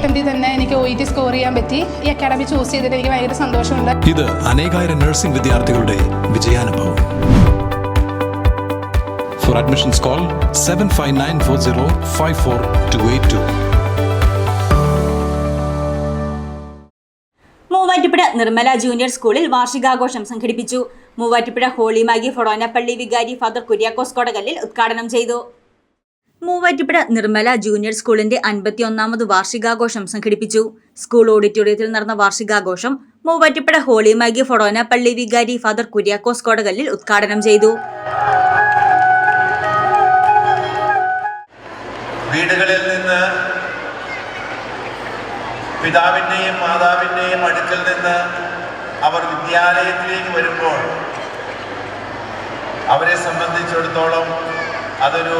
അറ്റംപ്റ്റിൽ തന്നെ എനിക്ക് O E T score ചെയ്യാൻ പറ്റി. ഈ അക്കാഡമി ചൂസ് ചെയ്തിട്ട് എനിക്ക് ഭയങ്കര സന്തോഷമുണ്ട്. ഇത് അനേകായിരം നഴ്സിംഗ് വിദ്യാർത്ഥികളുടെ വിജയാനുഭവം. For admissions call seven five nine four zero five four two eight two Muvattupuzha Nirmala junior സ്കൂളിൽ വാർഷികാഘോഷം സംഘടിപ്പിച്ചു. മൂവാറ്റുപുഴ ഹോളിമാഗി ഫൊറോനപ്പള്ളി വികാരി ഫാദർ കുര്യാക്കോസ് കൊടകല്ലിൽ ഉദ്ഘാടനം ചെയ്തു. മൂവാറ്റുപുഴ നിർമ്മല ജൂനിയർ സ്കൂളിന്റെ അൻപത്തിയൊന്നാമത് വാർഷികാഘോഷം സംഘടിപ്പിച്ചു. സ്കൂൾ ഓഡിറ്റോറിയത്തിൽ നടന്ന വാർഷികാഘോഷം മൂവാറ്റുപുഴ ഹോളി മാഗി ഫൊറോന പള്ളി വികാരി ഫാദർ കുര്യാക്കോസ് കോടകല്ലിൽ ഉദ്ഘാടനം ചെയ്തു. വീടുകളിൽ നിന്ന് പിതാവിന്റെയും മാതാവിന്റെയും അടുക്കൽ നിന്ന് അവർ വിദ്യാലയത്തിലേക്ക് വരുമ്പോൾ അവരെ സംബന്ധിച്ചിടത്തോളം അതൊരു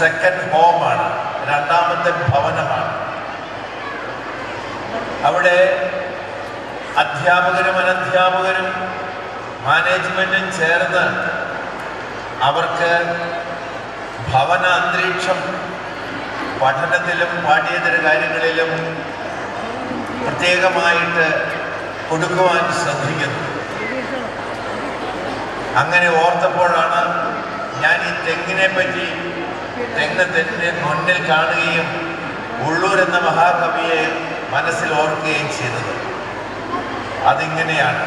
സെക്കൻഡ് ഹോമാണ് രണ്ടാമത്തെ ഭവനമാണ്. അവിടെ അധ്യാപകരും അനധ്യാപകരും മാനേജ്മെന്റും ചേർന്ന് അവർക്ക് ഭവന അന്തരീക്ഷം പഠനത്തിലും പാഠ്യേതര കാര്യങ്ങളിലും പ്രത്യേകമായിട്ട് കൊടുക്കുവാൻ ശ്രദ്ധിക്കുന്നു. അങ്ങനെ ഓർത്തപ്പോഴാണ് ഞാൻ ഈ തെങ്ങിനെ പറ്റി തെങ്ങിനെ മുന്നിൽ കാണുകയും ഉള്ളൂർ എന്ന മഹാകവിയെ മനസ്സിൽ ഓർക്കുകയും ചെയ്തത്. അതിങ്ങനെയാണ്.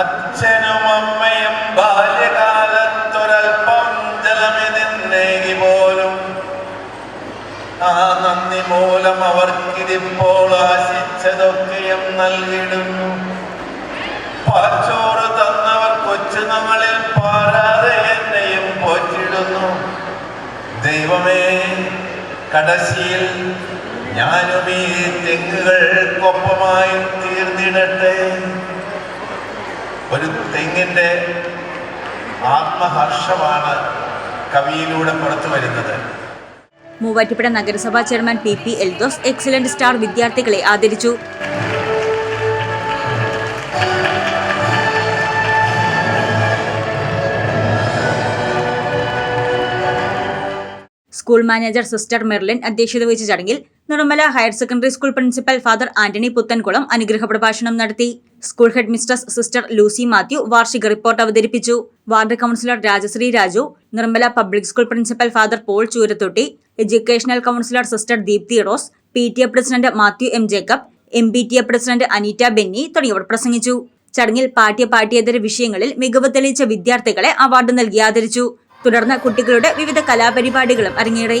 അച്ഛനും അമ്മയും ബാല്യകാലത്തൊരൽപ്പം ജലമിതിന്നേകി പോലും. ആ നന്ദി മൂലം അവർക്കിതിപ്പോൾ ആശിച്ചതൊക്കെയും നൽകിയിടുന്നു പാച്ചോറ് തന്നവർ കൊച്ചു നമ്മളിൽ പാരാതെ ദൈവമേ കടശിയിൽ ഞാനും ഈ തെങ്ങുകൾക്കൊപ്പമായി തീർന്നിടട്ടെ. ഒരു തെങ്ങിന്റെ ആത്മഹർഷമാണ് കവിയിലൂടെ പുറത്തു വരുന്നത്. മൂവാറ്റുപുഴ നഗരസഭാ chairman P P Eldhose excellent star വിദ്യാർത്ഥികളെ ആദരിച്ചു. സ്കൂൾ മാനേജർ സിസ്റ്റർ മെർലിൻ അധ്യക്ഷത വഹിച്ച ചടങ്ങിൽ Nirmala higher secondary school principal father Antony Puthenkulam അനുഗ്രഹ പ്രഭാഷണം നടത്തി. School head mistress sister Lucy Mathew വാർഷിക റിപ്പോർട്ട് അവതരിപ്പിച്ചു. Ward councillor Rajashree Raju Nirmala public school principal father Paul Churathotty educational counsellor sister Deepthi Rose P T A president Mathew M Jacob M B T A president Aneeta Benny തുടങ്ങിയവർ പ്രസംഗിച്ചു. ചടങ്ങിൽ പാഠ്യ പാഠ്യേതര വിഷയങ്ങളിൽ മികവ് തെളിയിച്ച വിദ്യാർത്ഥികളെ അവാർഡ് നൽകി ആദരിച്ചു. തുടർന്ന് കുട്ടികളുടെ വിവിധ കലാപരിപാടികളും അരങ്ങേറി.